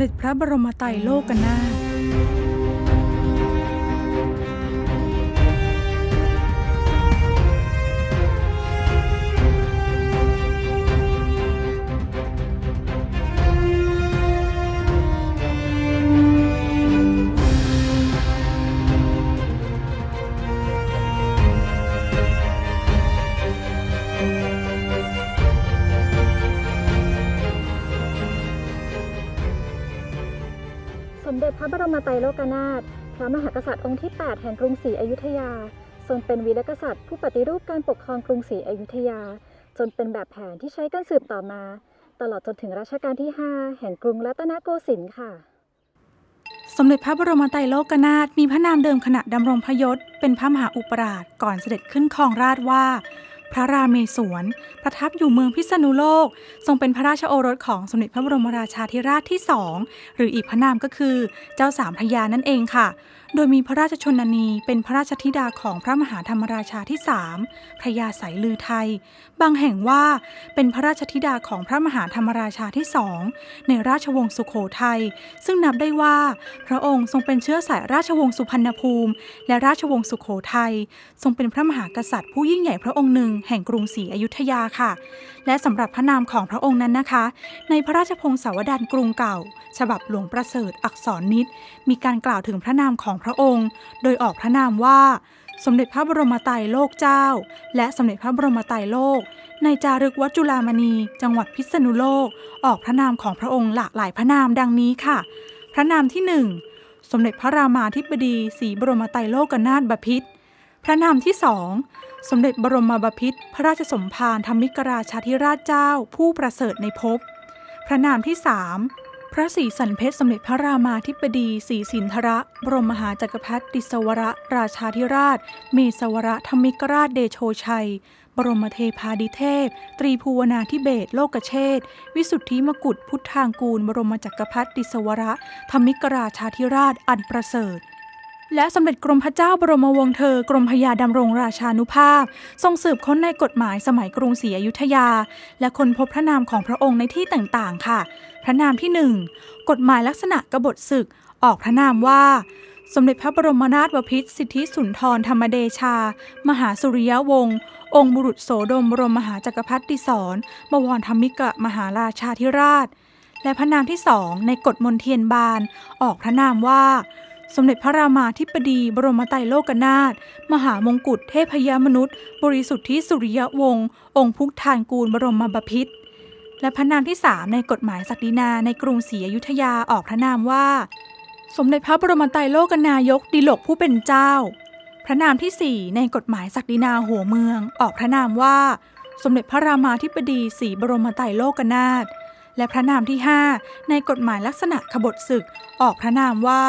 เด็จพระบรมไตรโลกนาถ พระบรมไตรโลกนาถพระมหากษัตริย์องค์ที่ 8 แห่งกรุงศรีอยุธยา ทรงเป็นวีรกษัตริย์ผู้ปฏิรูปการปกครองกรุงศรีอยุธยา จนเป็นแบบแผนที่ใช้กันสืบต่อมา ตลอดจนถึงรัชกาลที่ 5 แห่งกรุงรัตนโกสินทร์ค่ะ สมเด็จพระบรมไตรโลกนาถมีพระนามเดิมขณะดำรงพระยศเป็นพระมหาอุปราชก่อนเสด็จขึ้นครองราชว่า พระราเมศวร ประทับอยู่เมืองพิษณุโลก ทรงเป็นพระราชโอรสของสมเด็จพระบรมราชาธิราชที่สองหรืออีกพระนามก็คือเจ้าสามพระยานั่นเองค่ะ โดยมีพระราชชนนีเป็นพระราชธิดาของพระมหาธรรมราชาที่สามพระยาสายลือไทย บางแห่งว่าเป็นพระราชธิดาของพระมหาธรรมราชาที่สองในราชวงศ์สุโขทัย ซึ่งนับได้ว่า พระองค์ทรงเป็นเชื้อสายราชวงศ์สุพรรณภูมิ และราชวงศ์สุโขทัย ทรงเป็นพระมหากษัตริย์ผู้ยิ่งใหญ่พระองค์หนึ่งแห่งกรุงศรีอยุธยาค่ะ และสำหรับพระนามของพระองค์นั้นนะคะ ในพระราชพงศาวดารกรุงเก่า ฉบับหลวงประเสริฐอักษรนิดมีการกล่าวถึงพระนามของพระองค์ โดยออกพระนามว่า สมเด็จพระบรมไตรโลกเจ้า และสมเด็จพระบรมไตรโลก ในจารึกวัดจุฬามณี จังหวัดพิษณุโลก ออกพระนามของพระองค์หลากหลายพระนามดังนี้ค่ะ พระนามที่หนึ่งสมเด็จพระรามาธิบดีศรีบรมไตรโลกนาถบพิตรพระนามที่สองสมเด็จบรมบพิตรพระราชสมภารธรรมิกราชาธิราชเจ้า ผู้ประเสริฐในภพ พระนามที่สาม พระศรีสันเพชรสมเด็จพระรามาธิบดีศรีสินธระ บรมมหาจักรพรรดิสวรราชาธิราช เมสวรธรรมิกราชเดโชชัย บรมเทพาดิเทพ ตรีภูวนาธิเบศโลกเชษวิสุทธิมกุฎพุทธางกูล บรมจักรพรรดิสวรธรรมิกราชาธิราชอันประเสริฐและสมเด็จกรมพระเจ้าบรมวงศ์เธอกรมพยาดำรงราชานุภาพ ทรงสืบค้นในกฎหมายสมัยกรุงศรีอยุธยา และค้นพบพระนามของพระองค์ในที่ต่างๆ ค่ะ พระนามที่หนึ่งกฎหมายลักษณะกบฏศึกออกพระนามว่า สมเด็จพระบรมนาถบพิตรสิทธิสุนทรธรรมเดชา มหาสุริยวงศ์องค์บุรุษโสดมบรมมหาจักรพรรดิสอนบวรธรรมิกะมหาราชาธิราช และพระนามที่สองในกฎมนเทียนบาน ออกพระนามว่า สมเด็จพระรามาธิบดีบรมไตรโลกนาถมหามงกุฎเทพยมนุษย์ บริสุทธิสุริยวงศ์องค์พุทธานกูลบรมบพิตร และพระนามที่สามในกฎหมายศักดินาในกรุงศรีอยุธยาออกพระนามว่า สมเด็จพระบรมไตรโลกนายกดิลกผู้เป็นเจ้า พระนามที่สี่ในกฎหมายศักดินาหัวเมือง ออกพระนามว่า สมเด็จพระรามาธิบดีศรีบรมไตรโลกนาถและพระนามที่ 5 ในกฎหมายลักษณะขบฏศึก ออกพระนามว่า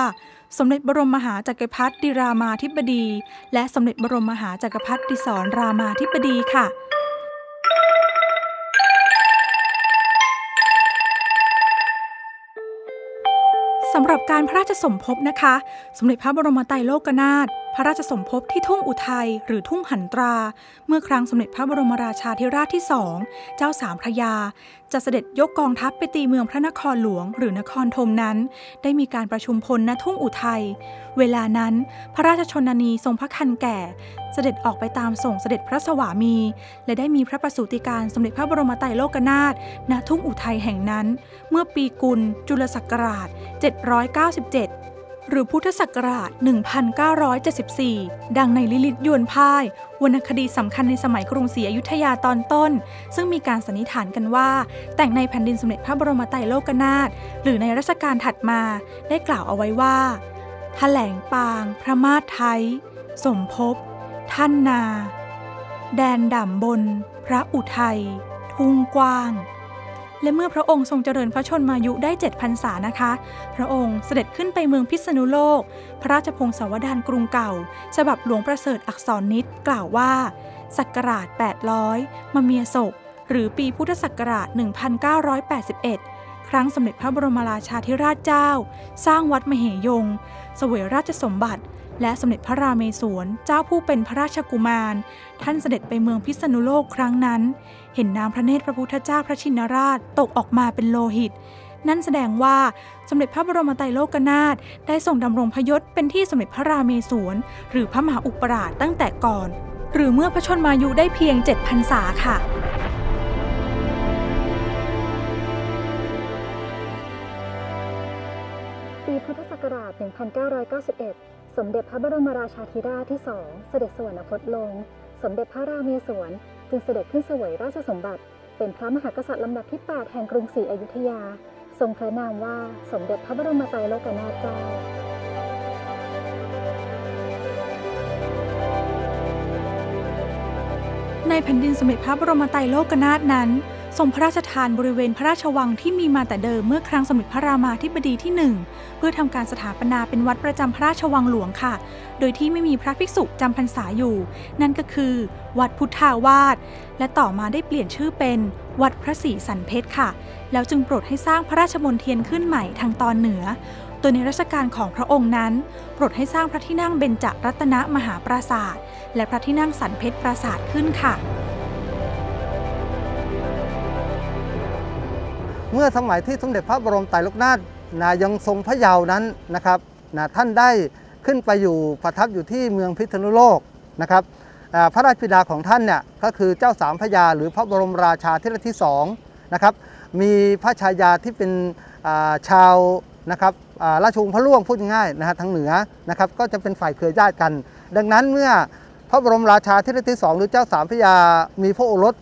สมเด็จบรมมหาจักรพรรดิรามาธิบดี และสมเด็จบรมมหาจักรพรรดิสอนรามาธิบดีค่ะ สำหรับการพระราชสมภพนะคะ สมเด็จพระบรมไตรโลกนาถพระราชสมภพที่ทุ่งอุทัยหรือทุ่งหันตรา เมื่อครั้งสมเด็จพระบรมราชาธิราชที่สองเจ้าสามพระยา จะเสด็จยกกองทัพไปตีเมืองพระนครหลวงหรือนครธมนั้น ได้มีการประชุมพลณทุ่งอุทัยเวลานั้นพระราชชนนีทรงพระคันแก่ เสด็จออกไปตามส่งเสด็จพระสวามี และได้มีพระประสูติการสมเด็จพระบรมไตรโลกนาถณทุ่งอุทัยแห่งนั้น เมื่อปีกุลจุลศักราช 797 หรือพุทธศักราช 1974 ดังในลิลิตยวนพ่าย วรรณคดีสำคัญในสมัยกรุงศรีอยุธยาตอนต้น ซึ่งมีการสันนิษฐานกันว่า แต่งในแผ่นดินสมเด็จพระบรมไตรโลกนาถหรือในรัชกาลถัดมา ได้กล่าวเอาไว้ว่าแถลงปาง พระมาศไทย สมภพ ท่านนา แดนด่ำบน พระอุทัย ทุ่งกว้าง และเมื่อพระองค์ทรงเจริญพระชนมายุได้เจ็ดพรรษานะคะ พระองค์เสด็จขึ้นไปเมืองพิษณุโลก พระราชพงศาวดารกรุงเก่า ฉบับหลวงประเสริฐอักษรนิดกล่าวว่า ศักราช 800มาเมียศก หรือปีพุทธศักราช 1981 ครั้งสมเด็จพระบรมราชาธิราชเจ้า สร้างวัดมเหยงเสวยราชสมบัติ และสมเด็จพระราเมศวรเจ้าผู้เป็นพระราชกุมาร ท่านเสด็จไปเมืองพิษณุโลกครั้งนั้น เห็นน้ำพระเนตรพระพุทธเจ้าพระชินราชตกออกมาเป็นโลหิต นั่นแสดงว่าสมเด็จพระบรมไตรโลกนาถได้ทรงดำรงพยศเป็นที่สมเด็จพระราเมศวรหรือพระมหาอุปราชตั้งแต่ก่อน หรือเมื่อพระชนมายุได้เพียง7พรรษาค่ะปีพุทธศักราช 1991 สมเด็จพระบรมราชาธิราชที่สองเสด็จสวรรคตลง สมเด็จพระราเมศวรจึงเสด็จขึ้นเสวยราชสมบัติ เป็นพระมหากษัตริย์ลำดับที่ 8 แห่งกรุงศรีอยุธยา ทรงพระนามว่าสมเด็จพระบรมไตรโลกนาถเจ้าในแผ่นดินสมเด็จพระบรมไตรโลกนาถนั้น ทรงพระราชทานบริเวณพระราชวังที่มีมาแต่เดิมเมื่อครั้งสมเด็จพระรามาธิบดีที่หนึ่งเพื่อทำการสถาปนาเป็นวัดประจำพระราชวังหลวงค่ะ โดยที่ไม่มีพระภิกษุจำพรรษาอยู่ นั่นก็คือ วัดพุทธาวาสและต่อมาได้เปลี่ยนชื่อเป็น วัดพระศรีสันเพชรค่ะ แล้วจึงโปรดให้สร้างพระราชมณฑียนขึ้นใหม่ทางตอนเหนือโดยในรัชกาลของพระองค์นั้นโปรดให้สร้างพระที่นั่งเบญจรัตนมหาปราศาสตร์และพระที่นั่งสันเพชรปราสาทขึ้นค่ะ เมื่อสมัยที่สมเด็จพระบรมไตรโลกนาถนะยังทรงพระเยาว์นั้นนะครับนะท่านได้ขึ้นไปอยู่ประทับอยู่ที่เมืองพิษณุโลกนะครับพระราชบิดาของท่านเนี่ยก็คือเจ้าสามพระยาหรือพระบรมราชาธิราชที่สองนะครับมีพระชายาที่เป็นาชาวนะครับราชวงศ์พระล่วงพูดง่ายนะฮะทางเหนือนะครับก็จะเป็นฝ่ายเครือญาติกัน ดังนั้นเมื่อพระบรมราชาธิราชที่สองหรือเจ้าสามพระยามีพระโอรส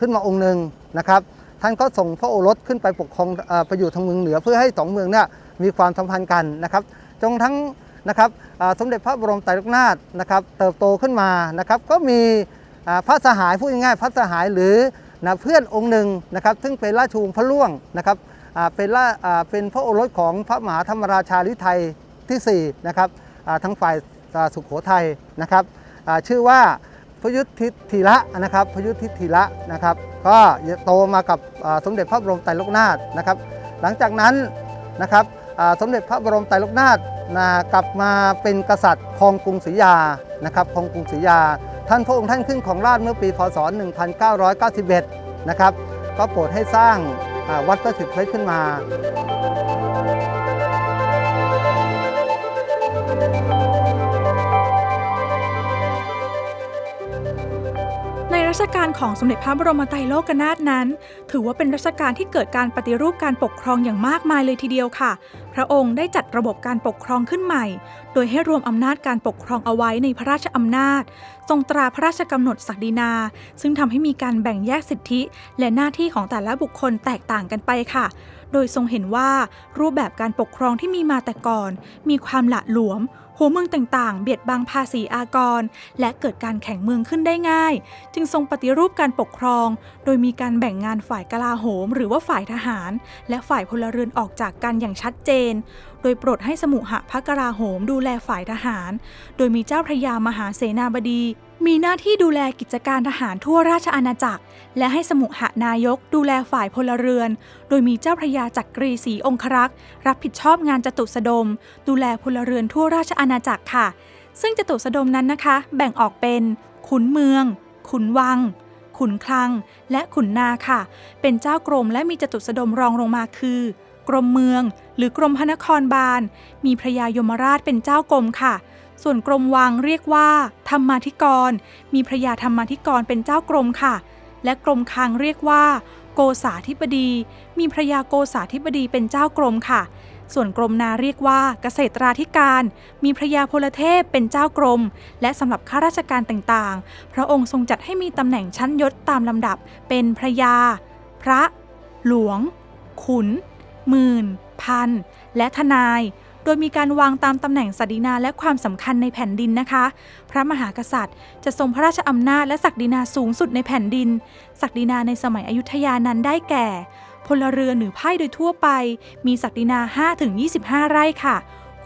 ขึ้นมาองค์หนึ่งนะครับ ท่านก็ส่งพระโอรสขึ้นไปปกครองไปอยู่ทางเมืองเหนือเพื่อให้สองเมืองเนี่ยมีความสัมพันธ์กันนะครับจนทั้งนะครับสมเด็จพระบรมไตรโลกนาถนะครับเติบโตขึ้นมานะครับก็มีพระสหายพูดง่ายๆพระสหายหรือนะเพื่อนองค์หนึ่งนะครับซึ่งเป็นราชวงศ์พระล่วงนะครับเป็นราเป็นพระโอรสของพระมหาธรรมราชาลิไทยที่สี่นะครับอ่าทางฝ่ายสุขโขทัยนะครับชื่อว่า พยุทธิธีระนะครับพยุทธิธีระนะครับ ก็โตมากับสมเด็จพระบรมไตรโลกนาถนะครับ หลังจากนั้นนะครับสมเด็จพระบรมไตรโลกนาถนะกลับมาเป็นกษัตริย์ครองกรุงศรีอยานะครับครองกรุงศรีอยา ท่านพระองค์ท่านขึ้นของราชเมื่อปีพศ 1991 นะครับ ก็โปรดให้สร้างวัดพระสิทธิ์เพชรขึ้นมา ชกาลของสมเด็จพระบรมไตรโลกนาถนั้น ถือว่าเป็นรัชกาลที่เกิดการปฏิรูปการปกครองอย่างมากมายเลยทีเดียวค่ะ พระองค์ได้จัดระบบการปกครองขึ้นใหม่ โดยให้รวมอำนาจการปกครองเอาไว้ในพระราชอำนาจ ทรงตราพระราชกำหนดศักดินา ซึ่งทำให้มีการแบ่งแยกสิทธิ และหน้าที่ของแต่ละบุคคลแตกต่างกันไปค่ะโดยทรงเห็นว่ารูปแบบการปกครองที่มีมาแต่ก่อน มีความหละหลวม หัวเมืองต่างๆ เบียดบังภาษีอากร และเกิดการแข่งเมืองขึ้นได้ง่าย จึงทรงปฏิรูปการปกครอง โดยมีการแบ่งงานฝ่ายกลาโหม หรือว่าฝ่ายทหาร และฝ่ายพลเรือนออกจากกันอย่างชัดเจน โดยโปรดให้สมุหะพระกลาโหมดูแลฝ่ายทหาร โดยมีเจ้าพระยามหาเสนาบดี มีหน้าที่ดูแลกิจการทหารทั่วราชอาณาจักร และให้สมุหนายกดูแลฝ่ายพลเรือน โดยมีเจ้าพระยาจักรีศรีองครักษ์รับผิดชอบงานจตุสดม ดูแลพลเรือนทั่วราชอาณาจักรค่ะ ซึ่งจตุสดมนั้นนะคะ แบ่งออกเป็น ขุนเมือง ขุนวัง ขุนคลัง และขุนนาค่ะ เป็นเจ้ากรมและมีจตุสดมรองลงมาคือกรมเมือง หรือกรมพระนครบาล มีพระยายมราชเป็นเจ้ากรมค่ะ ส่วนกรมวังเรียกว่า ธรรมาธิกร มีพระยาธรรมาธิกรเป็นเจ้ากรมค่ะ และกรมคลังเรียกว่า โกษาธิบดี มีพระยาโกษาธิบดีเป็นเจ้ากรมค่ะ ส่วนกรมนาเรียกว่าเกษตราธิการ มีพระยาพลเทพเป็นเจ้ากรม และสำหรับข้าราชการต่างๆ พระองค์ทรงจัดให้มีตำแหน่งชั้นยศตามลำดับ เป็นพระยา พระ หลวง ขุนหมื่น พัน และทนาย ยมีการวางตามตำแหน่งศักดินาและความสำคัญในแผ่นดินนะคะ พระมหากษัตริย์ จะทรงพระราชอำนาจและศักดินาสูงสุดในแผ่นดิน ศักดินาในสมัยอยุธยานั้นได้แก่ พลเรือนหรือไพ่โดยทั่วไป มีศักดินา 5-25 ไร่ค่ะ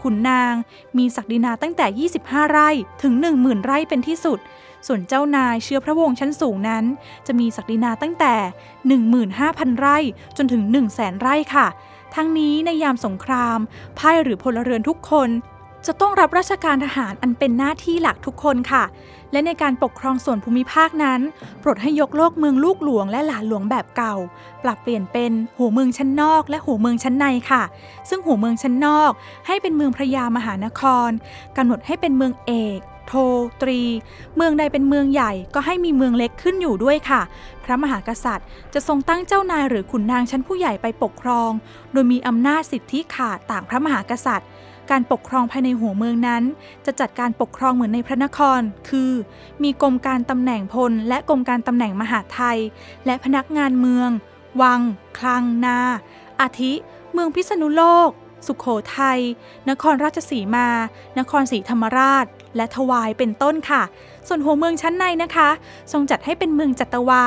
ขุนนาง มีศักดินาตั้งแต่ 25 ไร่ถึง 10,000 ไร่เป็นที่สุด ส่วนเจ้านายเชื้อพระวงศ์ชั้นสูงนั้น จะมีศักดินาตั้งแต่ 15,000 ไร่จนถึง 1,000 0ไร่ค่ะ ทั้งนี้ในยามสงครามพ่หรือพลเรือนทุกคน จะต้องรับราชการทหารอันเป็นหน้าที่หลักทุกคนค่ะ และในการปกครองส่วนภูมิภาคนั้นโปรดให้ยกโลกเมืองลูกหลวงและหลานหลวงแบบเก่า ปรับเปลี่ยนเป็นหัวเมืองชั้นนอก และหัวเมืองชั้นในค่ะ ซึ่งหัวเมืองชั้นนอก ให้เป็นเมืองพระยามหานครกำหนดให้เป็นเมืองเอก โท ตรี เมืองใดเป็นเมืองใหญ่ก็ให้มีเมืองเล็กขึ้นอยู่ด้วยค่ะ พระมหากษัตริย์จะทรงตั้งเจ้านายหรือขุนนางชั้นผู้ใหญ่ไปปกครอง โดยมีอำนาจสิทธิขาดต่างพระมหากษัตริย์ การปกครองภายในหัวเมืองนั้น จะจัดการปกครองเหมือนในพระนคร คือ มีกรมการตำแหน่งพล และกรมการตำแหน่งมหาไทย และพนักงานเมือง วัง คลัง นา อาทิ เมืองพิษณุโลกสุขโขทัย นครราชสีมา นครศรีธรรมราช และทวายเป็นต้นค่ะ ส่วนหัวเมืองชั้นในนะคะ ทรงจัดให้เป็นเมืองจัตวา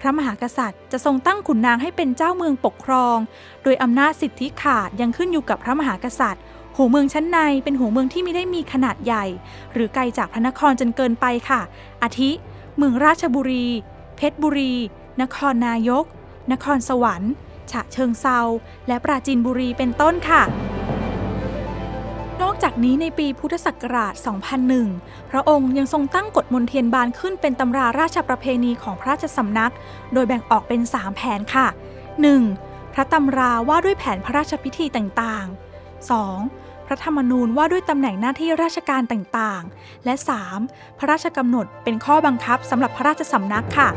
พระมหากษัตริย์ จะทรงตั้งขุนนางให้เป็นเจ้าเมืองปกครอง โดยอำนาจสิทธิขาดยังขึ้นอยู่กับพระมหากษัตริย์หัวเมืองชั้นในเป็นหัวเมืองที่ไม่ได้มีขนาดใหญ่ หรือไกลจากพระนครจนเกินไปค่ะ อาทิ เมืองราชบุรี เพชรบุรี นครนายก นครสวรรค์ ฉะเชิงเซาและปราจีนบุรีเป็นต้นค่ะ จากนี้ในปีพุทธศักราช 2001 พระองค์ยังทรงตั้งกฎมนเทียนบานขึ้นเป็นตำราราชประเพณีของพระราชสำนัก โดยแบ่งออกเป็น 3 แผนค่ะ 1. พระตำราว่าด้วยแผนพระราชพิธีต่างๆ 2. พระธรรมนูญว่าด้วยตำแหน่งหน้าที่ราชการต่างๆ และ 3. พระราชกำหนดเป็นข้อบังคับสำหรับพระราชสำนักค่ะ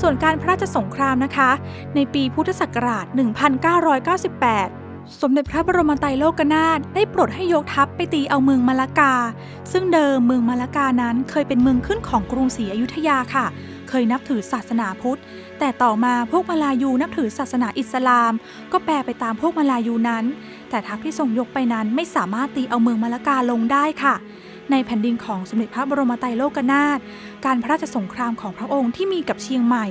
ส่วนการพระราชสงครามนะคะ ในปีพุทธศักราช 1998 สมเด็จพระบรมไตรโลกนาถได้โปรดให้ยกทัพไปตีเอาเมืองมะละกา ซึ่งเดิมเมืองมะละกานั้นเคยเป็นเมืองขึ้นของกรุงศรีอยุธยาค่ะ เคยนับถือศาสนาพุทธ แต่ต่อมาพวกมาลายูนับถือศาสนาอิสลาม ก็แปลไปตามพวกมาลายูนั้น แต่ทัพที่ทรงยกไปนั้นไม่สามารถตีเอาเมืองมะละกาลงได้ค่ะในแผ่นดินของสมเด็จพระบรมไตรโลกนาถ การพระราชสงครามของพระองค์ที่มีกับเชียงใหม่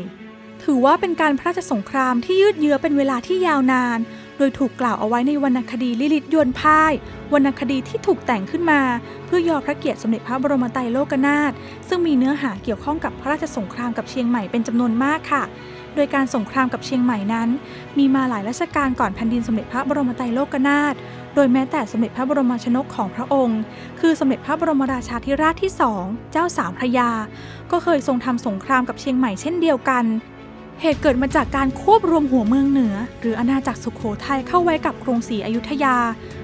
ถือว่าเป็นการพระราชสงครามที่ยืดเยื้อเป็นเวลาที่ยาวนาน โดยถูกกล่าวเอาไว้ในวรรณคดีลิลิตยวนพ่ายวรรณคดีที่ถูกแต่งขึ้นมา เพื่อยอพระเกียรติสมเด็จพระบรมไตรโลกนาถซึ่งมีเนื้อหาเกี่ยวข้องกับพระราชสงครามกับเชียงใหม่เป็นจำนวนมากค่ะ โดยการสงครามกับเชียงใหม่นั้น มีมาหลายรัชกาลก่อนแผ่นดินสมเด็จพระบรมไตรโลกนาถโดยแม้แต่สมเด็จพระบรมชนกของพระองค์ คือสมเด็จพระบรมราชาธิราชที่สองเจ้าสามพระยา ก็เคยทรงทำสงครามกับเชียงใหม่เช่นเดียวกัน เหตุเกิดมาจากการควบรวมหัวเมืองเหนือ หรืออาณาจักรสุขโขทัยเข้าไว้กับกรุงศรีอยุธยา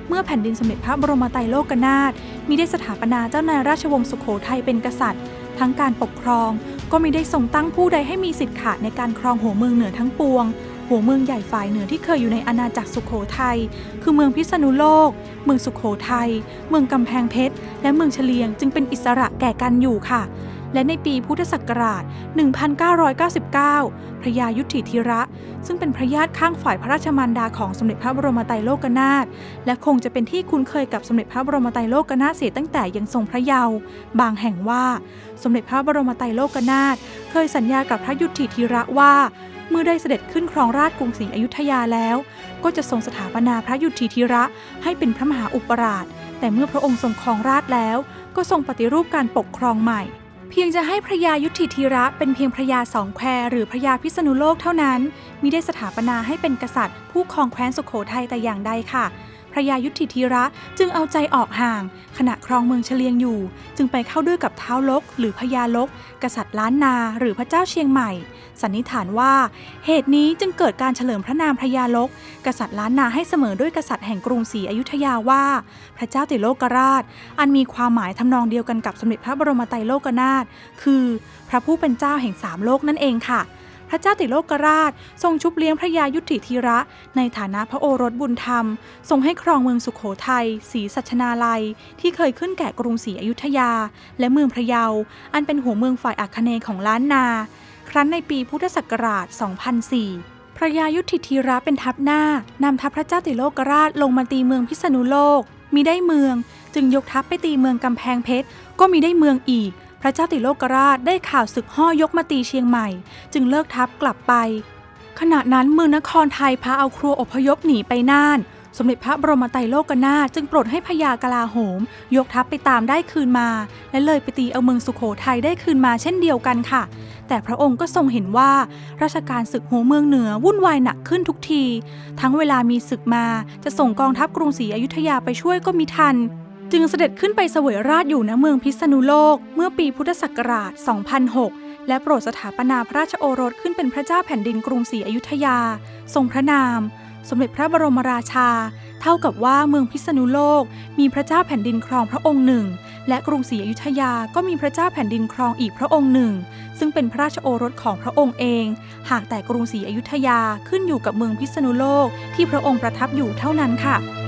เมื่อแผ่นดินสมเด็จพระบรมไตรโลกนาถมิได้สถาปนาเจ้านายราชวงศ์สุขโขทัยเป็นกษัตริย์ ทั้งการปกครอง ก็มิได้ทรงตั้งผู้ใดให้มีสิทธิ์ขาดในการครองหัวเมืองเหนือทั้งปวง หัวเมืองใหญ่ฝ่ายเหนือที่เคยอยู่ในอาณาจักรสุขโขทัยคือเมืองพิษณุโลก เมืองสุขโขทัยเมืองกำแพงเพชร และเมืองเฉลียง จึงเป็นอิสระแก่กันอยู่ค่ะ และในปีพุทธศักราช 1999 พระยายุทธิธิระ ซึ่งเป็นพระญาติข้างฝ่ายพระราชมารดาของสมเด็จพระบรมไตรโลกนาถ และคงจะเป็นที่คุ้นเคยกับสมเด็จพระบรมไตรโลกนาถเสียตั้งแต่ยังทรงพระเยาว์ บางแห่งว่าสมเด็จพระบรมไตรโลกนาถเคยสัญญากับพระยุทธิธิระว่าเมื่อได้เสด็จขึ้นครองราชกรุงศรีอยุธยาแล้ว ก็จะทรงสถาปนาพระยุทธิธิระให้เป็นพระมหาอุปราช แต่เมื่อพระองค์ทรงครองราชแล้ว ก็ทรงปฏิรูปการปกครองใหม่ เพียงจะให้พระยายุทธิธีระเป็นเพียงพระยาสองแควหรือพระยาพิษณุโลกเท่านั้นมิได้สถาปนาให้เป็นกษัตริย์ ผู้ครองแคว้นสุขโขทัยแต่อย่างใดค่ะ พระยายุทธิธีระจึงเอาใจออกห่าง ขณะครองเมืองเฉลียงอยู่ จึงไปเข้าด้วยกับเท้าลก หรือพญาลก กษัตริย์ล้านนาหรือพระเจ้าเชียงใหม่ สันนิษฐานว่า เหตุนี้จึงเกิดการเฉลิมพระนามพญาลก กษัตริย์ล้านนาให้เสมอด้วยกษัตริย์แห่งกรุงศรีอยุธยาว่า พระเจ้าติโลกราช อันมีความหมายทำนองเดียวกันกับสมเด็จพระบรมไตรโลกนาถคือ พระผู้เป็นเจ้าแห่งสามโลกนั่นเองค่ะ พระเจ้าติโลกราช ทรงชุบเลี้ยงพระยายุทธิธีระ ในฐานะพระโอรสบุญธรรม ทรงให้ครองเมืองสุขโขทัยศรีสัชนาลัย ที่เคยขึ้นแก่กรุงศรีอยุธยา และเมืองพระเยา อันเป็นหัวเมืองฝ่ายอัคเนย์ของล้านนา ครั้นในปีพุทธศักราช 2004พระยายุทธิธีระเป็นทัพหน้านำทัพพระเจ้าติโลกราชลงมาตีเมืองพิษณุโลก มีได้เมือง จึงยกทัพไปตีเมืองกำแพงเพชร ก็มีได้เมืองอีก พระเจ้าติโลกราชได้ข่าวศึกห่อยกมาตีเชียงใหม่ จึงเลิกทัพกลับไป ขณะนั้นเมืองนครไทยพาเอาครัวอพยพหนีไปน่าน สมเด็จพระบรมไตรโลกนาถจึงโปรดให้พญากลาโหม ยกทัพไปตามได้คืนมา และเลยไปตีเอาเมืองสุโขทัยได้คืนมาเช่นเดียวกันค่ะ แต่พระองค์ก็ทรงเห็นว่า ราชการศึกหัวเมืองเหนือวุ่นวายหนักขึ้นทุกที ทั้งเวลามีศึกมาจะส่งกองทัพกรุงศรีอยุธยาไปช่วยก็มิทัน จึงเสด็จขึ้นไปเสวยราชอยู่ณเมืองพิษณุโลก เมื่อปีพุทธศักราช 2006 และโปรดสถาปนาพระราชโอรสขึ้นเป็นพระเจ้าแผ่นดินกรุงศรีอยุธยา ทรงพระนาม สมเด็จพระบรมราชา เท่ากับว่าเมืองพิษณุโลก มีพระเจ้าแผ่นดินครองพระองค์หนึ่ง และกรุงศรีอยุธยาก็มีพระเจ้าแผ่นดินครองอีกพระองค์หนึ่ง ซึ่งเป็นพระราชโอรสของพระองค์เอง หากแต่กรุงศรีอยุธยาขึ้นอยู่กับเมืองพิษณุโลกที่พระองค์ประทับอยู่เท่านั้นค่ะ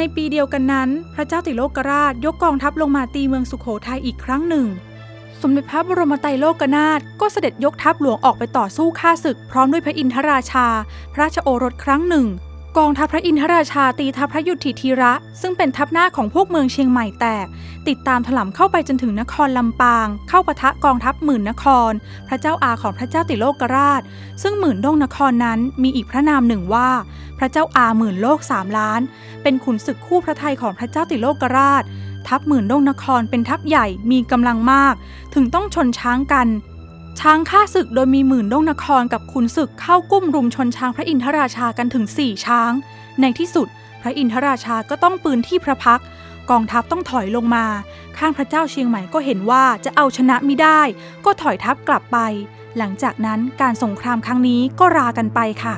ในปีเดียวกันนั้น พระเจ้าติโลกราชยกกองทัพลงมาตีเมืองสุขโขทัยอีกครั้งหนึ่ง สมเด็จพระบรมไตรโลกนาถก็เสด็จยกทัพหลวงออกไปต่อสู้ฆ่าศึก พร้อมด้วยพระอินทราชา พระราชโอรสครั้งหนึ่ง กองทัพพระอินทราชาตีทัพพระยุทธิธีระ ซึ่งเป็นทัพหน้าของพวกเมืองเชียงใหม่แตก ติดตามถล่มเข้าไปจนถึงนครลำปาง เข้าปะทะกองทัพหมื่นนคร พระเจ้าอาของพระเจ้าติโลกราช ซึ่งหมื่นดงนครนั้นมีอีกพระนามหนึ่งว่า พระเจ้าอาหมื่นโลกสามล้าน เป็นขุนศึกคู่พระไทยของพระเจ้าติโลกราชทัพหมื่นดงนครเป็นทัพใหญ่มีกำลังมาก ถึงต้องชนช้างกัน ช้างฆ่าศึกโดยมีหมื่นด้งนครกับขุนศึกเข้ากุ้มรุมชนช้างพระอินทราชากันถึงสี่ช้าง ในที่สุด พระอินทราชาก็ต้องปืนที่พระพักกองทัพต้องถอยลงมา ข้างพระเจ้าเชียงใหม่ก็เห็นว่าจะเอาชนะไม่ได้ ก็ถอยทัพกลับไป หลังจากนั้นการสงครามครั้งนี้ก็รากันไปค่ะ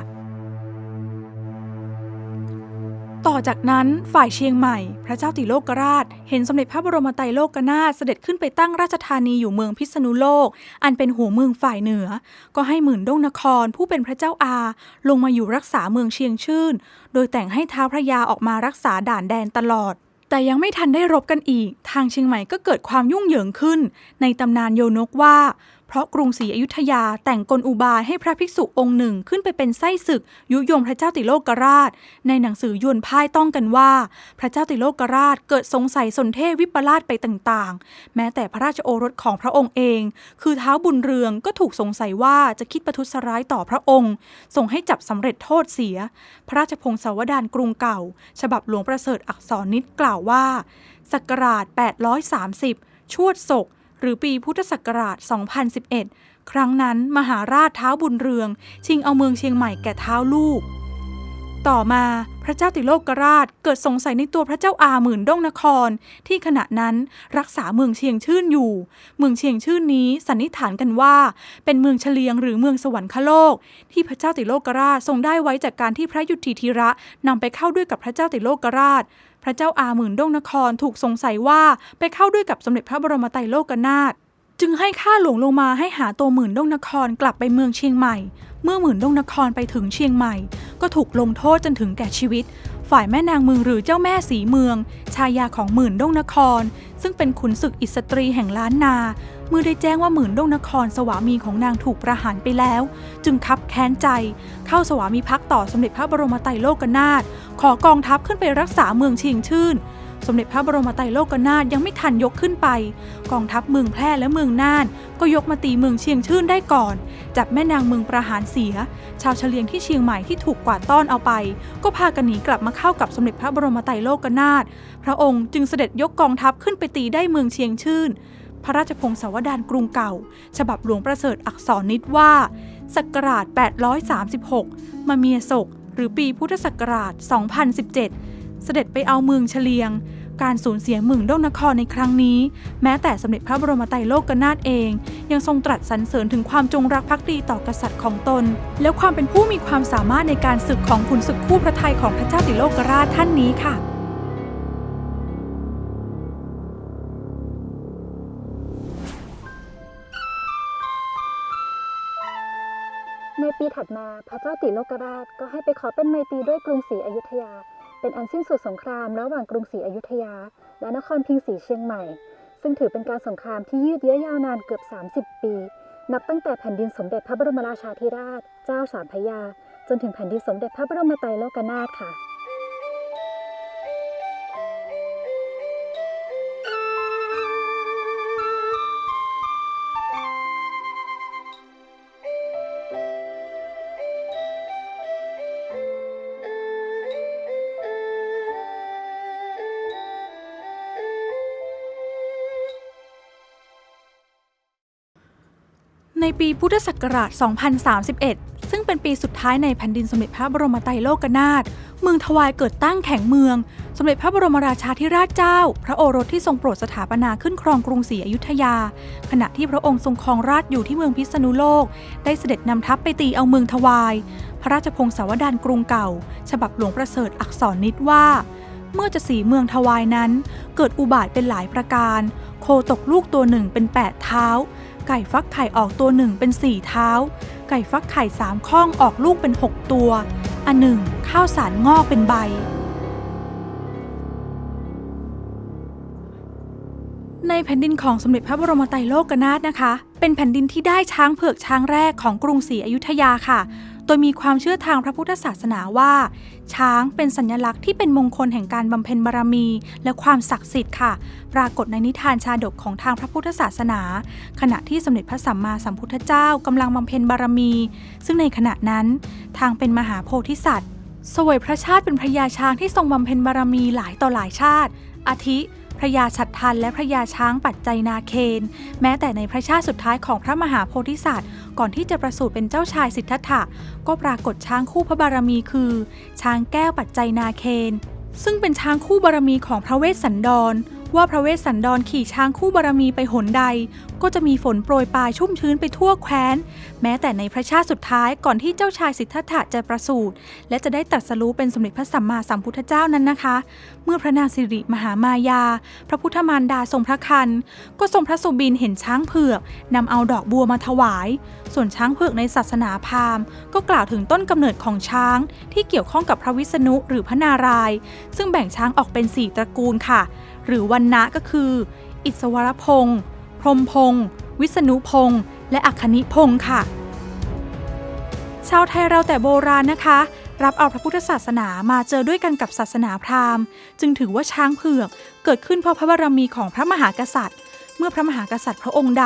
ต่อจากนั้นฝ่ายเชียงใหม่ พระเจ้าติโลกราช เห็นสมเด็จพระบรมไตรโลกนาถเสด็จขึ้นไปตั้งราชธานีอยู่เมืองพิษณุโลก อันเป็นหัวเมืองฝ่ายเหนือ ก็ให้หมื่นด้งนครผู้เป็นพระเจ้าอา ลงมาอยู่รักษาเมืองเชียงชื่น โดยแต่งให้ท้าวพระยาออกมารักษาด่านแดนตลอดแต่ยังไม่ทันได้รบกันอีก ทางเชียงใหม่ก็เกิดความยุ่งเหยิงขึ้น ในตำนานโยนกว่า เพราะกรุงศรีอยุธยาแต่งกลอุบายให้พระภิกษุองค์หนึ่งขึ้นไปเป็นไส้ศึก ยุยงพระเจ้าติโลกราช ในหนังสือยวนพ่ายต้องกันว่า พระเจ้าติโลกราชเกิดสงสัยสนเทวิปลาสไปต่างๆ แม้แต่พระราชโอรสของพระองค์เอง คือเท้าบุญเรืองก็ถูกสงสัยว่าจะคิดประทุษร้ายต่อพระองค์ส่งให้จับสำเร็จโทษเสีย พระราชพงศาวดารกรุงเก่า ฉบับหลวงประเสริฐอักษรนิดกล่าวว่าศักราช830 ชวดศก หรือปีพุทธศักราช 2011 ครั้งนั้นมหาราชเท้าบุญเรือง ชิงเอาเมืองเชียงใหม่แก่เท้าลูก ต่อมาพระเจ้าติโลกราชเกิดสงสัยในตัวพระเจ้าอาหมื่นด้งนคร ที่ขณะนั้นรักษาเมืองเชียงชื่นอยู่ เมืองเชียงชื่นนี้สันนิษฐานกันว่า เป็นเมืองเฉลียงหรือเมืองสวรรคโลก ที่พระเจ้าติโลกราชทรงได้ไว้จากการที่พระยุทธิธีระนำไปเข้าด้วยกับพระเจ้าติโลกราช พระเจ้าอาหมื่นด้งนครถูกสงสัยว่าไปเข้าด้วยกับสมเด็จพระบรมไตรโลกนาถจึงให้ข้าหลวงลงมาให้หาตัวหมื่นด้งนครกลับไปเมืองเชียงใหม่ เมื่อหมื่นด้งนครไปถึงเชียงใหม่ ก็ถูกลงโทษจนถึงแก่ชีวิต ฝ่ายแม่นางเมืองหรือเจ้าแม่สีเมือง ชายาของหมื่นด้งนคร ซึ่งเป็นขุนศึกอิสตรีแห่งล้านนา เมื่อได้แจ้งว่าหมื่นด้งนคร สวามีของนางถูกประหารไปแล้ว จึงคับแค้นใจ เข้าสวามีพักต่อสมเด็จพระบรมไตรโลกนาถขอกองทัพขึ้นไปรักษาเมืองเชียงชื่น สมเด็จพระบรมไตรโลกนาถยังไม่ทันยกขึ้นไป กองทัพเมืองแพร่และเมืองน่าน ก็ยกมาตีเมืองเชียงชื่นได้ก่อน จับแม่นางเมืองประหารเสีย ชาวเฉลียงที่เชียงใหม่ที่ถูกกวาดต้อนเอาไป ก็พากันหนีกลับมาเข้ากับสมเด็จพระบรมไตรโลกนาถพระองค์จึงเสด็จยกกองทัพขึ้นไปตีได้เมืองเชียงชื่น พระราชพงศาวดารกรุงเก่า ฉบับหลวงประเสริฐอักษรนิดว่าศักราช 836 มาเมียศกหรือปีพุทธศักราช 2017 เสด็จไปเอาเมืองเฉลียง การสูญเสียเมืองด้งนครในครั้งนี้ แม้แต่สมเด็จพระบรมไตรโลกนาถเอง ยังทรงตรัสสรรเสริญถึงความจงรักภักดีต่อกษัตริย์ของตน และความเป็นผู้มีความสามารถในการศึกของขุนศึกคู่พระไทยของพระเจ้าติโลกราชท่านนี้ค่ะในปีถัดมาพระเจ้าติโลกราชก็ให้ไปขอเป็นไมตรีด้วยกรุงศรีอยุธยา เป็นอันสิ้นสุดสงครามระหว่างกรุงศรีอยุธยา และนครพิงศรีเชียงใหม่ ซึ่งถือเป็นการสงครามที่ยืดเยื้อยาวนานเกือบ 30 ปี นับตั้งแต่แผ่นดินสมเด็จพระบรมราชาธิราช เจ้าสามพระยา จนถึงแผ่นดินสมเด็จพระบรมไตรโลกนาถค่ะ ในปีพุทธศักราช 2031 ซึ่งเป็นปีสุดท้ายในแผ่นดินสมเด็จพระบรมไตรโลกนาถ เมืองทวายเกิดตั้งแข็งเมือง สมเด็จพระบรมราชาธิราชเจ้า พระโอรสที่ทรงโปรดสถาปนาขึ้นครองกรุงศรีอยุธยา ขณะที่พระองค์ทรงครองราชอยู่ที่เมืองพิษณุโลก ได้เสด็จนำทัพไปตีเอาเมืองทวาย พระราชพงศาวดารกรุงเก่า ฉบับหลวงประเสริฐอักษรนิดว่า เมื่อจะสีเมืองทวายนั้น เกิดอุบาทเป็นหลายประการ โคตกลูกตัวหนึ่งเป็นแปดเท้า ไก่ฟักไข่ออกตัวหนึ่งเป็นสี่เท้า ไก่ฟักไข่สามข้องออกลูกเป็นหกตัว อันหนึ่งข้าวสารงอกเป็นใบ ในแผ่นดินของสมเด็จพระบรมไตรโลกนาถนะคะ เป็นแผ่นดินที่ได้ช้างเผือกช้างแรกของกรุงศรีอยุธยาค่ะ โดยมีความเชื่อทางพระพุทธศาสนาว่า ช้างเป็นสัญลักษณ์ที่เป็นมงคลแห่งการบำเพ็ญบารมี และความศักดิ์สิทธิ์ค่ะ ปรากฏในนิทานชาดกของทางพระพุทธศาสนา ขณะที่สมเด็จพระสัมมาสัมพุทธเจ้ากำลังบำเพ็ญบารมี ซึ่งในขณะนั้น ทางเป็นมหาโพธิสัตว์สวยพระชาติเป็นพระยาช้างที่ทรงบำเพ็ญบารมีหลายต่อหลายชาติ อาทิ พระยาฉัดทันและพระยาช้างปัจจัยนาเคน แม้แต่ในพระชาติสุดท้ายของพระมหาโพธิสัตว์ ก่อนที่จะประสูติเป็นเจ้าชายสิทธัตถะก็ปรากฏช้างคู่พระบารมีคือ ช้างแก้วปัจจัยนาเคน ซึ่งเป็นช้างคู่บารมีของพระเวสสันดร ว่าพระเวสสันดรขี่ช้างคู่บารมีไปหนใด ก็จะมีฝนโปรยปลายชุ่มชื้นไปทั่วแคว้น แม้แต่ในพระชาติสุดท้ายก่อนที่เจ้าชายสิทธัตถะจะประสูติและจะได้ตรัสรู้เป็นสมเด็จพระสัมมาสัมพุทธเจ้านั้นนะคะ เมื่อพระนางสิริมหามายา พระพุทธมารดาทรงพระคันก็ทรงพระสุบินเห็นช้างเผือกนำเอาดอกบัวมาถวาย ส่วนช้างเผือกในศาสนาพราหมณ์ก็กล่าวถึงต้นกำเนิดของช้าง ที่เกี่ยวข้องกับพระวิษณุหรือพระนารายณ์ซึ่งแบ่งช้างออกเป็น 4 ตระกูลค่ะ หรือวันนะก็คือ อิศวรพงศ์พรมพงศ์วิษณุพงศ์และอัคคณิพงศ์ค่ะ ชาวไทยเราแต่โบราณนะคะ รับเอาพระพุทธศาสนามาเจอด้วยกันกับศาสนาพราหมณ์ จึงถือว่าช้างเผือกเกิดขึ้นเพราะพระบารมีของพระมหากษัตริย์ เมื่อพระมหากษัตริย์พระองค์ใด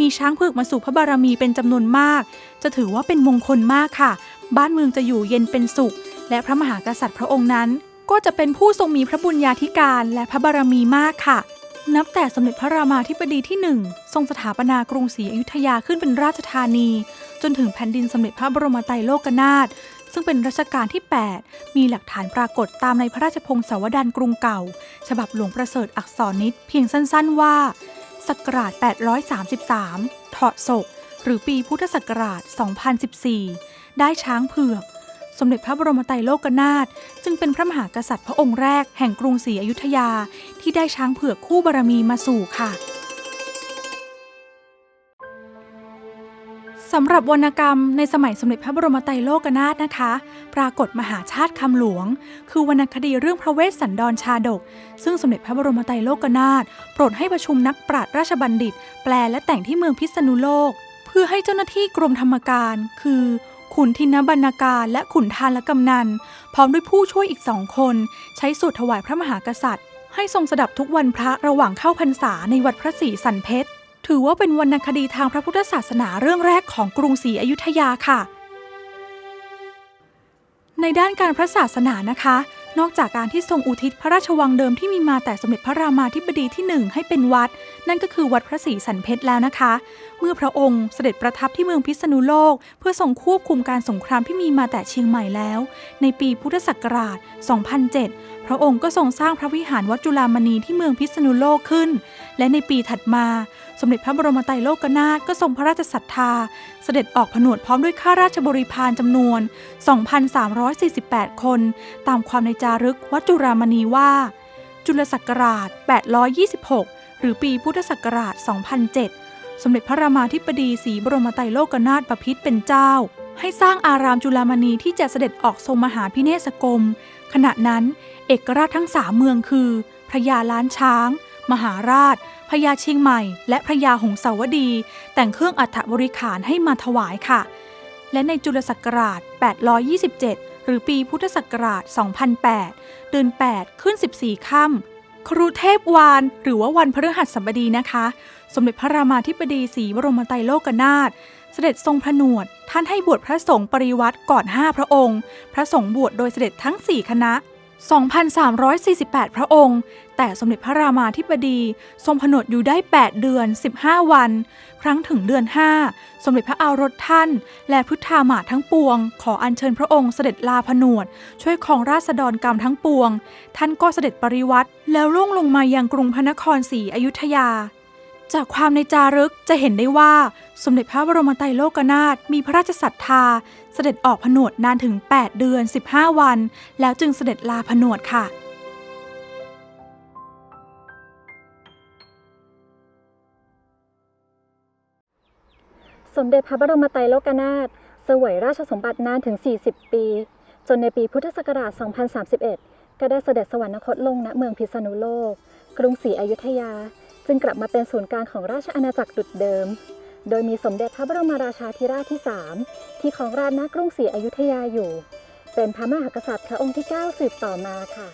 มีช้างเผือกมาสู่พระบารมีเป็นจำนวนมาก จะถือว่าเป็นมงคลมากค่ะ บ้านเมืองจะอยู่เย็นเป็นสุข และพระมหากษัตริย์พระองค์นั้น ก็จะเป็นผู้ทรงมีพระบุญญาธิการและพระบารมีมากค่ะ นับแต่สมเด็จพระรามาธิบดีที่หนึ่งทรงสถาปนากรุงศรีอยุธยาขึ้นเป็นราชธานี จนถึงแผ่นดินสมเด็จพระบรมไตรโลกนาถซึ่งเป็นรัชกาลที่ 8 มีหลักฐานปรากฏตามในพระราชพงศาวดารกรุงเก่า ฉบับหลวงประเสริฐอักษรนิดเพียงสั้นๆว่าศักราช 833ถาะศก หรือปีพุทธศักราช 2014 ได้ช้างเผือก สมเด็จพระบรมไตรโลกนาถจึงเป็นพระมหากษัตริย์พระองค์แรกแห่งกรุงศรีอยุธยาที่ได้ช้างเผือกคู่บารมีมาสู่ค่ะสำหรับวรรณกรรมในสมัยสมเด็จพระบรมไตรโลกนาถนะคะ ปรากฏมหาชาติคำหลวง คือวรรณคดีเรื่องพระเวสสันดรชาดก ซึ่งสมเด็จพระบรมไตรโลกนาถโปรดให้ประชุมนักปราชญ์ราชบัณฑิต แปลและแต่งที่เมืองพิษณุโลก เพื่อให้เจ้าหน้าที่กรมธรรมการ คือ ขุนทินบรรณาการและขุนทานและกำนัน พร้อมด้วยผู้ช่วยอีกสองคน ใช้สวดถวายพระมหากษัตริย์ ให้ทรงสดับทุกวันพระระหว่างเข้าพรรษาในวัดพระศรีสันเพชร ถือว่าเป็นวรรณคดีทางพระพุทธศาสนาเรื่องแรกของกรุงศรีอยุธยาค่ะ ในด้านการพระศาสนานะคะ นอกจากการที่ทรงอุทิศพระราชวังเดิมที่มีมาแต่สมเด็จพระรามาธิบดีที่หนึ่งให้เป็นวัด นั่นก็คือวัดพระศรีสันเพชรแล้วนะคะ เมื่อพระองค์เสด็จประทับที่เมืองพิษณุโลก เพื่อทรงควบคุมการสงครามที่มีมาแต่เชียงใหม่แล้ว ในปีพุทธศักราช 2007 พระองค์ก็ทรงสร้างพระวิหารวัดจุฬามณีที่เมืองพิษณุโลกขึ้น และในปีถัดมา สมเด็จพระบรมไตรโลกนาถก็ทรงพระราชศรัทธา เสด็จออกผนวดพร้อมด้วยข้าราชบริพารจำนวน 2,348 คน ตามความในจารึกวัดจุฬามณีว่า จุลศักราช 826 หรือปีพุทธศักราช 2007 สมเด็จพระรามาธิบดีศรีบรมไตรโลกนาถบพิตรเป็นเจ้า ให้สร้างอารามจุฬามณีที่จะเสด็จออกทรงมหาพิเนศกรม ขณะนั้น เอกราชทั้งสามเมืองคือพระยาล้านช้าง มหาราช พญาเชียงใหม่และพระยาหงสาวดี แต่งเครื่องอัฐบริขารให้มาถวายค่ะ และในจุลศักราช 827 หรือปีพุทธศักราช 2008 เดือน 8 ขึ้น 14 ค่ำครูเทพวานหรือว่าวันพฤหัสบดีนะคะ สมเด็จพระรามาธิบดีศรีบรมไตรโลกนาถเสด็จทรงผนวด ท่านให้บวชพระสงฆ์ปริวัติก่อน 5 พระองค์ พระสงฆ์บวชโดยเสด็จทั้ง 4 คณะ 2,348 พระองค์ แต่สมเด็จพระรามาธิบดีทรงผนวดอยู่ได้ 8 เดือน 15 วัน ครั้งถึงเดือน 5 สมเด็จพระอารถท่าน และพุทธามาทั้งปวง ขออัญเชิญพระองค์เสด็จลาผนวด ช่วยครองราษฎรกรรมทั้งปวง ท่านก็เสด็จปริวัติ แล้วล่วงลงมายังกรุงพระนครศรีอยุธยา จากความในจารึกจะเห็นได้ว่า สมเด็จพระบรมไตรโลกนาถมีพระราชศรัทธา เสด็จออกผนวดนานถึง 8 เดือน 15 วัน แล้วจึงเสด็จลาผนวดค่ะ สมเด็จพระบรมไตรโลกนาถเสวยราชสมบัตินานถึง 40 ปี จนในปีพุทธศักราช 2031 ก็ได้เสด็จสวรรคตลงณเมืองพิษณุโลก กรุงศรีอยุธยา จึงกลับมาเป็นศูนย์กลางของราชอาณาจักรดุจเดิม โดยมีสมเด็จพระบรมราชาธิราชที่ 3 ที่ครองราชย์ณกรุงศรีอยุธยาอยู่ เป็นพระมหากษัตริย์พระองค์ที่ 9 สืบต่อมาค่ะ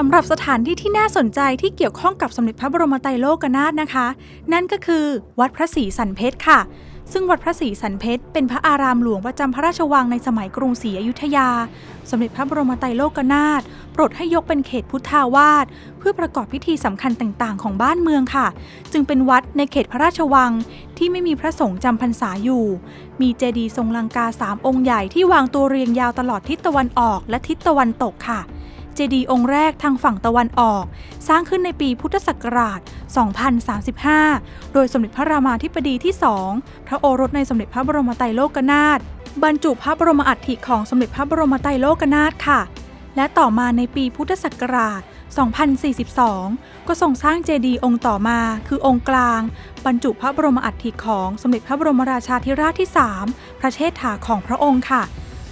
สำหรับสถานที่ที่น่าสนใจที่เกี่ยวข้องกับสมเด็จพระบรมไตรโลกนาถนะคะ นั่นก็คือวัดพระศรีสันเพชรค่ะ ซึ่งวัดพระศรีสันเพชรเป็นพระอารามหลวงประจำพระราชวังในสมัยกรุงศรีอยุธยา สมเด็จพระบรมไตรโลกนาถโปรดให้ยกเป็นเขตพุทธาวาสเพื่อประกอบพิธีสำคัญต่างๆ ของบ้านเมืองค่ะ จึงเป็นวัดในเขตพระราชวังที่ไม่มีพระสงฆ์จำพรรษาอยู่ มีเจดีย์ทรงลังกาสามองค์ใหญ่ที่วางตัวเรียงยาวตลอดทิศตะวันออกและทิศตะวันตกค่ะ เจดีย์องค์แรกทางฝั่งตะวันออก สร้างขึ้นในปีพุทธศักราช 2035 โดยสมเด็จพระรามาธิบดีที่ 2 พระโอรสในสมเด็จพระบรมไตรโลกนาถบรรจุพระบรมอัฐิของสมเด็จพระบรมไตรโลกนาถค่ะ และต่อมาในปีพุทธศักราช 2042 ก็ทรงสร้างเจดีย์องค์ต่อมาคือองค์กลาง บรรจุพระบรมอัฐิของสมเด็จพระบรมราชาธิราชที่ 3 พระเชษฐาของพระองค์ค่ะ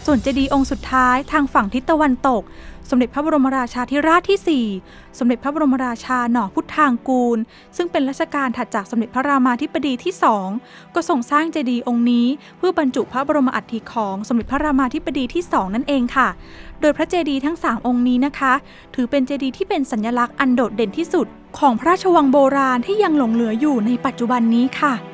ส่วนเจดีย์องค์สุดท้ายทางฝั่งทิศตะวันตก สมเด็จพระบรมราชาธิราชที่ 4 สมเด็จพระบรมราชาหน่อพุทธางกูล ซึ่งเป็นรัชกาลถัดจากสมเด็จพระรามาธิบดีที่2ก็ทรงสร้างเจดีย์องค์นี้เพื่อบรรจุพระบรมอัฐิของสมเด็จพระรามาธิบดีที่2นั่นเองค่ะ โดยพระเจดีย์ทั้ง 3 องค์นี้นะคะ ถือเป็นเจดีย์ที่เป็นสัญลักษณ์อันโดดเด่นที่สุด ของพระราชวังโบราณที่ยังหลงเหลืออยู่ในปัจจุบันนี้ค่ะ